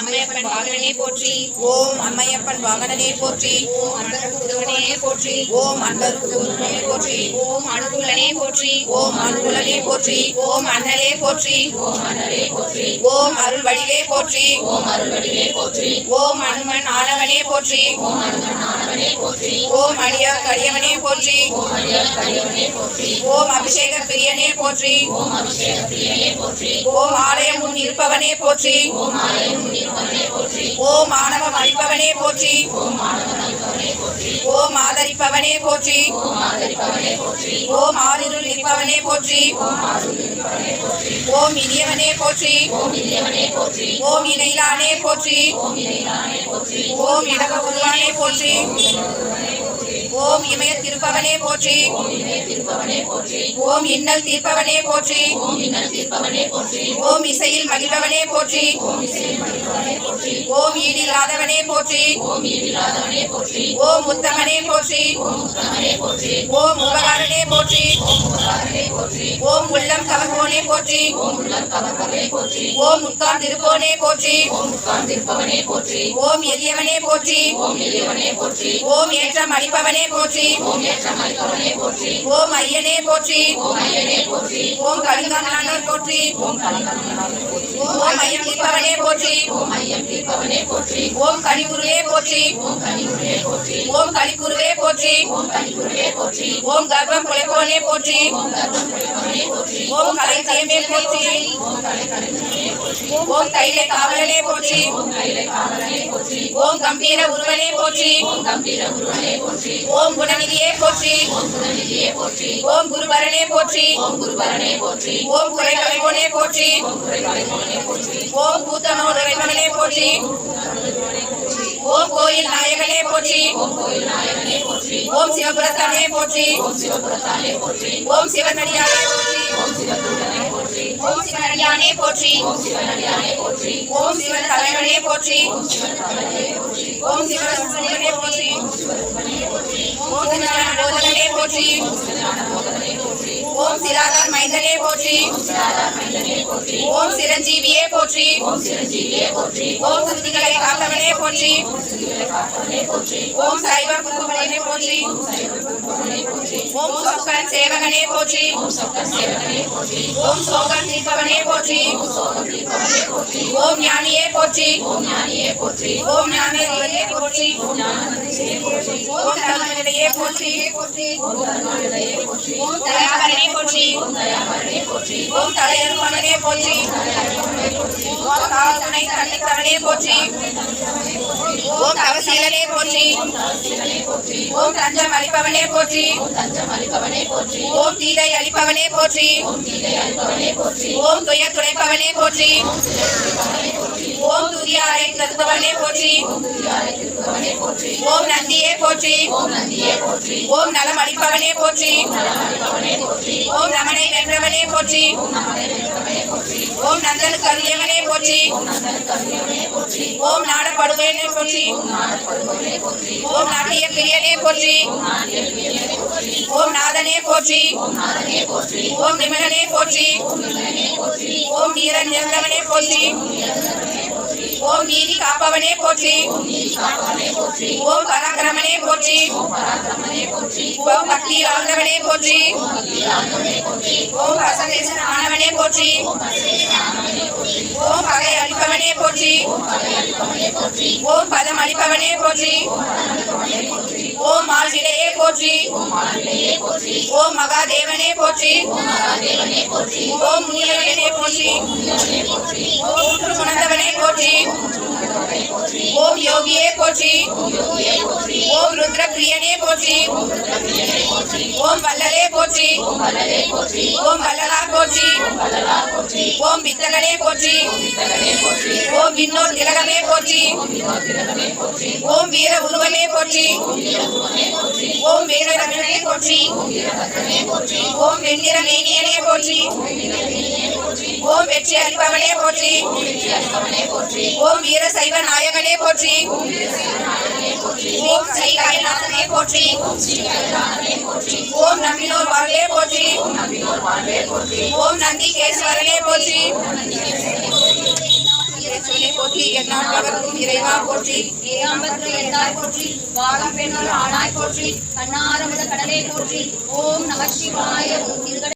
அம்மையப்பன் வாகனனே போற்றி ஓம் அம்மையப்பன் வாகனனே போற்றி ஓம் அன்பருக்கு உதவனே போற்றி ஓம் அன்பருக்கு உருவனே போற்றி ஓம் அனுகூலனே போற்றி ஓம் அனுகுலனே போற்றி ஓம் அண்ணலே போற்றி ஓம் அண்ணலே போற்றி ஓம் அருள் வடிவே போற்றி ஓம் அருள் வடிவே போற்றி ஓம் அனுமன் ஆனவனே போற்றி ஓம் ஆனவனே போற்றி ஓம் அடியா கடியவனே போற்றி ஓம் அடியார் கடியவனே போற்றி ஓம் அபிஷேக பிரியனே போற்றி ஓம் அபிஷேக பிரியனே போற்றி ஓம் ஆலயம் முன் இருப்பவனே போற்றி ஓம் ஆலயம் முன்னிருப்பவனே போற்றி ஓம் ஆணவம் அழிப்பவனே போற்றி ஓம் ஆனவன் அளிப்பவனே போற்றி ஓம் ஆதரிப்பவனே போற்றி ஓம் ஆதரிப்பவனே போற்றி ஓம் இருப்பவனே போற்றி. ஓம் இனியவனே போற்றி. ஓம் இணையிலானே போற்றி. ஓம் இடக உருவானே போற்றி. ஓம் இமய திருப்பவனே போற்றி. ஓம் இன்னல் தீர்ப்பவனே போற்றி. ஓம் இசையில் மகிழ்பவனே போற்றி. ஓம் ஈடில்லாதவனே போற்றி. ஓம் உத்தமனே போற்றி. ஓம் உபகாரனே போற்றி. போற்றி ஓம் உள்ளம் கவர்வோனே போற்றி ஓம் உள்ளம் கவர்பவனே போற்றி ஓம் உட்கார்ந்திருப்போனே போற்றி ஓம் உட்கார்ந்திருப்பவனே போற்றி ஓம் எளியவனே போற்றி ஓம் எளியவனே போற்றி ஓம் ஏற்றம் அளிப்பவனே போற்றி ஓம் ஏற்றம் அளிப்பவனே போற்றி ஓம் ஐயனே போற்றி ஓம் ஐயனே போற்றி ஓம் கலிங்கமானோர் போற்றி ஓம் கலங்கமனாலே போற்றி ஓம் ஐயம் தீர்ப்பவனே போற்றி ஓம் ஐயம் தீர்ப்பவனே போற்றி ஓம் கலிகுருவே போற்றி ஓம் கலிகுருவே போற்றி ஓம் கலிக்குருவே போற்றி ஓம் கலிகுருவே போற்றி போற்றி. ஓம் கர்ப்பம் குறைப்பவனே போற்றி. ஓம் கலை தலைமே போற்றி. ஓம் கலை காவலனே போற்றி. ஓம் கம்பீர உருவனே போற்றி ஓம் கம்பீர குருவனே போற்றி ஓம் குணநிதியே போற்றி ஓம் குணநிதியே போற்றி ஓம் குருபரனே போற்றி ஓம் குருபரனே போற்றி ஓம் குறை கலைவோனே போற்றி ஓம் குறை கலைஞனே போற்றி ஓம் கூத்தனோர் இறைவனே போற்றி ஓம் கோயில் நாயகனே போற்றி ஓம் கோயில் நாயகனே போற்றி ஓம் சிவபுரத்தானே போற்றி ஓம் சிவபுரத்தானே போற்றி ஓம் சிவனடியானே போற்றி ஓம் சிவகுருடனே போற்றி ஓம் சிவனடியானே போற்றி ஓம் சிவனடியானே போற்றி ஓம் சிவன் தலைவனே போற்றி ஓம் சிவன் கவலனே போற்றி ஓம் சிவசுமனே போற்றி ஓம் சிவகுமனே போற்றி ஓம் சிவஞான போதனே போற்றி ஓம் சிவஞான போதனே போற்றி ஓம் சிராதார் மைந்தனே போற்றி ஓம் சிராதார் மைந்தனே போற்றி ஓம் சிரஞ்சீவியே போற்றி ஓம் சிரஞ்சீவியே போற்றி ஓம் சுருதிகளை காத்தவனே போற்றி ஓம் சிறுகளை காப்பவனே போற்றி ஓம் சைவ குருபவனே போற்றி ஓம் சைவ குருபவனே போற்றி ஓம் சொக்கன் சேவகனே போற்றி ஓம் சொக்கர் சேவகனே போற்றி ஓம் சோகன் தீர்ப்பவனே போற்றி ஓம் சோகம் தீர்ப்பவனே போற்றி ஓம் ஞானியே போற்றி ஓம் ஞானியே போற்றி ஓம் ஞானே போற்றி ஓம் ஞானமதியே போற்றி ஓம் தர்மநிலையே போற்றி ஓம் கருணாநிலையே போற்றி ஓம் தயாபரனே போற்றி ஓம் தயாபரனே போற்றி. ஓம் தலையருமகனே போற்றி. ஓம் காவல்துணை தன்னித்தவனே போற்றி. ஓம் தவசீலனே போற்றி. தவசீலனே போற்றி ஓம் தஞ்சம் அளிப்பவனே போற்றி. ஓம் தஞ்சம் அளிப்பவனே போற்றி ஓம் தீதை அளிப்பவனே போற்றி. ஓம் துய துடைப்பவனே போற்றி. ஓம் துதியாரை ஓம் திருப்பவனே நந்தியே போற்றி. ஓம் நந்தியே போற்றி. ஓம் நலம் அளிப்பவனே போற்றி. நலம் வென்றவனே போற்றி. ஓம் நமதை வென்றவனே போற்றி. ஓம் நந்தனுக்கு அருளியவனே போற்றி. ஓம் நந்தனுக்கு போற்றி ஓம் நாட்டிய பிரியனே போற்றி. ஓம் நாதனே போற்றி. ஓம் நாதனே போற்றி. ஓம் போற்றி ஓம் நீரன் நிறந்தவனே போற்றி. ஓம் நீதி காப்பவனே போற்றி. ஓம் பராக்கிரமனே போற்றி. ஓம் பராக்கிரமனே போற்றி ஓம் பக்தி ஆழ்ந்தவனே போற்றி. ஓம் பக்தியில் ஆழ்ந்தவனே போற்றி ஓம் பசதேசன் ஆனவனே போற்றி. ஓம் பரதேச ஆனவனே போற்றி ஓம் பகை அளிப்பவனே போற்றி. ஓம் பகை அளிப்பவனே போற்றி ஓம் பதம் அளிப்பவனே போற்றி. ஓம் பரமளிப்பவனே போற்றி. ஓம் மாசிடையே போற்றி ஓம் ஆளிலையே போற்றி ஓம் மகாதேவனே போற்றி. ஓம் மகாதேவனே போற்றி. ஓம் முனியவனே போற்றி. முனிவனே போற்றி ஓம் ஊற்று உணர்ந்தவனே போற்றி முனிவனே போற்றி ஓம் யோகியே போற்றி. ஓம் யோகியே போற்றி. ஓம் வல்லலே போற்றி. ஓம் வல்லலே போற்றி. ஓம் வல்லலா போற்றி ஓம் வல்லலார் போற்றி ஓம் வித்தகனே போற்றி. ஓம் வித்தகனே போற்றி ஓம் விண்ணோர் திலகமே போற்றி. ஓம் போற்றி ஓம் வீர உருவமே போற்றி. ஓம் வீரகுவனே போற்றி. ஓம் போற்றி ஓம் போற்றி ஓம் வெண்ணிற மேனியனே போற்றி. ஓம் ஓம் வெற்றி அளிப்பவனே போற்றி ஓம் வெற்றி அளிப்பவனே போற்றி ஓம் வீர சைவ நாயகனே போற்றி ஓம் வீரசேவநாயகனே போற்றி ஓம் ஸ்ரீ கைலாசனே போற்றி ஓம் ஸ்ரீ கைலாசனே போற்றி ஓம் நம்பினோர் வாழ்வே போற்றி ஓம் நம்பினோர் வாழ்வே போற்றி ஓம் நந்தி கேஸ்வரனே போற்றி ஓம் நந்திகேசனே போற்றி சிவனே போற்றி எண்ணாட்டவர்க்கும் இறைவா போற்றி ஏகாம்பரத்துல எந்தாய் போற்றி வாழும் பெண்ணோடு ஆனாய் போற்றி கண்ணாரமுத கடலே போற்றி ஓம் நம சிவாய ஓம் திருகடை